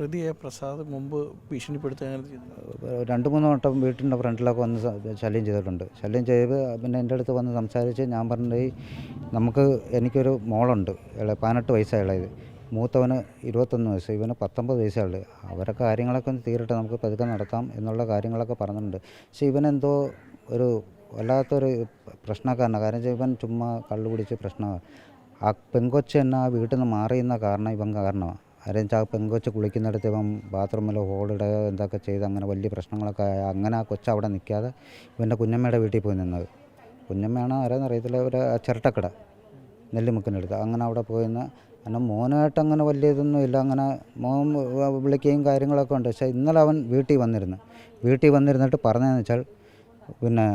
പ്രതിയെ പ്രസാദ് മുമ്പ് ഭീഷണിപ്പെടുത്തുക അങ്ങനെ രണ്ട് മൂന്ന് വട്ടം വീട്ടിന്റെ ഫ്രണ്ടിലൊക്കെ വന്ന് ശല്യം ചെയ്തിട്ടുണ്ട്. ശല്യം ചെയ്ത് പിന്നെ എന്റെ അടുത്ത് വന്ന് സംസാരിച്ച് ഞാൻ പറഞ്ഞത് നമുക്ക് എനിക്കൊരു മോളുണ്ട്. ഇള പതിനെട്ട് വയസ്സാണ് ഇളയത്. മൂത്തവന് ഇരുപത്തൊന്ന് വയസ്സ് ഇവന് പത്തൊമ്പത് വയസ്സേ ഉള്ളൂ. അവരെ കാര്യങ്ങളൊക്കെ ഒന്ന് തീരട്ടെ നമുക്ക് പതുക്കെ നടത്താം എന്നുള്ള കാര്യങ്ങളൊക്കെ പറഞ്ഞിട്ടുണ്ട്. പക്ഷേ ഇവനെന്തോ ഒരു വല്ലാത്തൊരു പ്രശ്നക്കാരനാണ് കാരണം വെച്ചാൽ ഇവൻ ചുമ്മാ കള്ളു കുടിച്ച് പ്രശ്നമാണ് ആ പെങ്കൊച്ച് തന്നെ ആ വീട്ടിൽ നിന്ന് മാറിയുന്ന കാരണം ഇവൻ കാരണമാണ് ആരെയും ചാ പെങ്കൊച്ച് കുളിക്കുന്നിടത്ത് ഇവൻ ബാത്റൂമിൽ ഹോളിടുക എന്തൊക്കെ ചെയ്ത് അങ്ങനെ വലിയ പ്രശ്നങ്ങളൊക്കെ ആയ അങ്ങനെ ആ കൊച്ച് അവിടെ നിൽക്കാതെ ഇവന്റെ കുഞ്ഞമ്മയുടെ വീട്ടിൽ പോയി നിന്നത്. കുഞ്ഞമ്മയാണ് ആരാന്ന് അറിയത്തില്ല ഒരു ചിരട്ടക്കട നെല്ലിമുക്കിനടുത്ത്. അങ്ങനെ അവിടെ പോയി നിന്ന് കാരണം മോനായിട്ട് അങ്ങനെ വലിയ ഇതൊന്നും ഇല്ല അങ്ങനെ മോൻ വിളിക്കുകയും കാര്യങ്ങളൊക്കെ ഉണ്ട്. പക്ഷേ ഇന്നലെ അവൻ വീട്ടിൽ വന്നിരുന്നു. വീട്ടിൽ വന്നിരുന്നിട്ട് പറഞ്ഞതെന്ന് വെച്ചാൽ പിന്നെ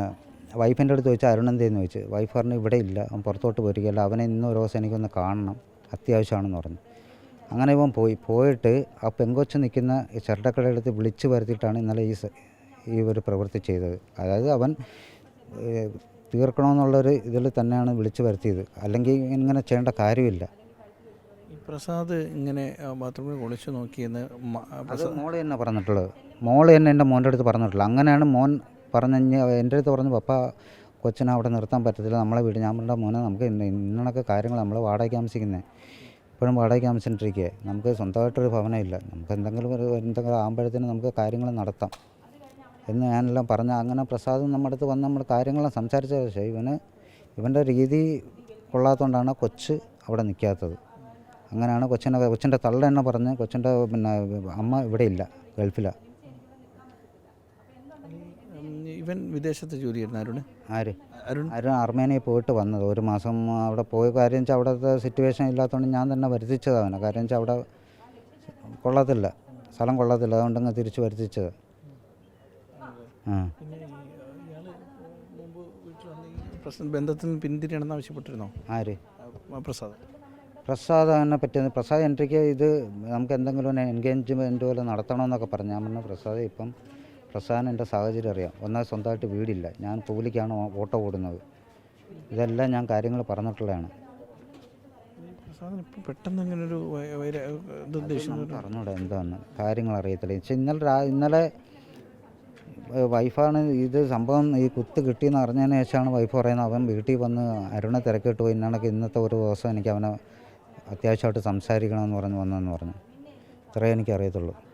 വൈഫിന്റെ അടുത്ത് ചോദിച്ചാൽ അരുണെന്തേന്ന് ചോദിച്ചു. വൈഫ് പറഞ്ഞു ഇവിടെ ഇല്ല അവൻ പുറത്തോട്ട് പോയിരിക്കുകയല്ല അവനെ ഇന്ന് ഒരു ദിവസം എനിക്കൊന്ന് കാണണം അത്യാവശ്യമാണെന്ന് പറഞ്ഞു. അങ്ങനെ ഇവൻ പോയി. പോയിട്ട് ആ പെങ്കൊച്ച് നിൽക്കുന്ന ഈ എടുത്ത് വിളിച്ച് വരുത്തിയിട്ടാണ് ഇന്നലെ ഈ ഈ ഒരു പ്രവൃത്തി ചെയ്തത്. അതായത് അവൻ തീർക്കണമെന്നുള്ളൊരു ഇതിൽ തന്നെയാണ് വിളിച്ചു വരുത്തിയത്. അല്ലെങ്കിൽ ഇങ്ങനെ ചെയ്യേണ്ട കാര്യമില്ല. പ്രസാദ് ഇങ്ങനെ ബാത്റൂമിൽ ഒളിച്ചു നോക്കിയെന്ന് മോൾ തന്നെ പറഞ്ഞിട്ടുള്ളത്. മോൾ തന്നെ എന്റെ മോന്റെ അടുത്ത് പറഞ്ഞിട്ടുള്ളത്. അങ്ങനെയാണ് മോൻ പറഞ്ഞു എന്റെ അടുത്ത് പറഞ്ഞു പപ്പ കൊച്ചിനെ അവിടെ നിർത്താൻ പറ്റത്തില്ല. നമ്മളെ വീട് ഞാൻ പറഞ്ഞ മോനെ നമുക്ക് ഇന്നണക്കെ കാര്യങ്ങൾ നമ്മൾ വാടകയ്ക്ക് താമസിക്കുന്നത് ഇപ്പോഴും വാടകയ്ക്ക് താമസിച്ചിട്ടിരിക്കുക നമുക്ക് സ്വന്തമായിട്ടൊരു ഭവനമില്ല. നമുക്ക് എന്തെങ്കിലും ഒരു എന്തെങ്കിലും ആകുമ്പോഴത്തേനും നമുക്ക് കാര്യങ്ങൾ നടത്താം. എന്ന് ഞാനെല്ലാം പറഞ്ഞ അങ്ങനെ പ്രസാദം നമ്മുടെ അടുത്ത് വന്ന് നമ്മൾ കാര്യങ്ങളെല്ലാം സംസാരിച്ച പക്ഷേ ഇവന് ഇവന്റെ രീതി കൊള്ളാത്തതുകൊണ്ടാണ് കൊച്ച് അവിടെ നിൽക്കാത്തത്. അങ്ങനെയാണ് കൊച്ചിന്റെ കൊച്ചിന്റെ തള്ള പറഞ്ഞ് കൊച്ചിന്റെ പിന്നെ അമ്മ ഇവിടെ ഇല്ല ഗൾഫിലാണ് ഇവൻ വിദേശത്ത് ജോലി ചെയ്യുന്ന അരുണ്? ആര്? അരുൺ. അരുൺ അർമേനിയയിൽ പോയിട്ട് വന്നത്. ഒരു മാസം അവിടെ പോയി. കാര്യം വെച്ചാൽ അവിടുത്തെ സിറ്റുവേഷൻ ഇല്ലാത്തതുകൊണ്ട് ഞാൻ തന്നെ വരുത്തിച്ചത് അവനെ. കാര്യം വെച്ചാൽ അവിടെ കൊള്ളത്തില്ല. സ്ഥലം കൊള്ളത്തില്ല. അതുകൊണ്ട് അങ്ങ് തിരിച്ച് വരുത്തിച്ചത്. പ്രശ്നം ബന്ധത്തിൽ നിന്ന് പിന്തിരിയണമെന്ന് ആവശ്യപ്പെട്ടിരുന്നോ? ആര്? പ്രസാദ്. പ്രസാദ് അതിനെ പറ്റി പ്രസാദ് എൻട്രിക്ക് ഇത് നമുക്ക് എന്തെങ്കിലും ഒരു എൻഗേജ്മെന്റ് പോലെ നടത്തണമെന്നൊക്കെ പറഞ്ഞു. ഞാൻ പറഞ്ഞു പ്രസാദ് ഇപ്പം പ്രസാദിന് എന്റെ സാഹചര്യം അറിയാം. ഒന്നാൽ സ്വന്തമായിട്ട് വീടില്ല. ഞാൻ കൂലിക്കാണ് ഓ- ഓട്ടോ ഓടുന്നത്. ഇതെല്ലാം ഞാൻ കാര്യങ്ങൾ പറഞ്ഞിട്ടുള്ളതാണ്. പെട്ടെന്ന് അങ്ങനെ ഒരു പറഞ്ഞൂടെ എന്താന്ന്. കാര്യങ്ങൾ അറിയത്തില്ല. പക്ഷെ ഇന്നലെ രാ- ഇന്നലെ ഏഹ് വൈഫാണ് ഇത് സംഭവം ഈ കുത്ത് കിട്ടിയെന്ന് അറിഞ്ഞതിന് ശേഷമാണ് വൈഫ് പറയുന്നത് അവൻ വീട്ടിൽ വന്ന് അരുണെ തിരക്കിട്ട് പോയി. ഇന്നാണൊക്കെ ഇന്നത്തെ ഒരു ദിവസം എനിക്ക് അവനെ അത്യാവശ്യമായിട്ട് സംസാരിക്കണമെന്ന് പറഞ്ഞ് വന്നതെന്ന് പറഞ്ഞു. ഇത്രയേ എനിക്കറിയത്തുള്ളൂ.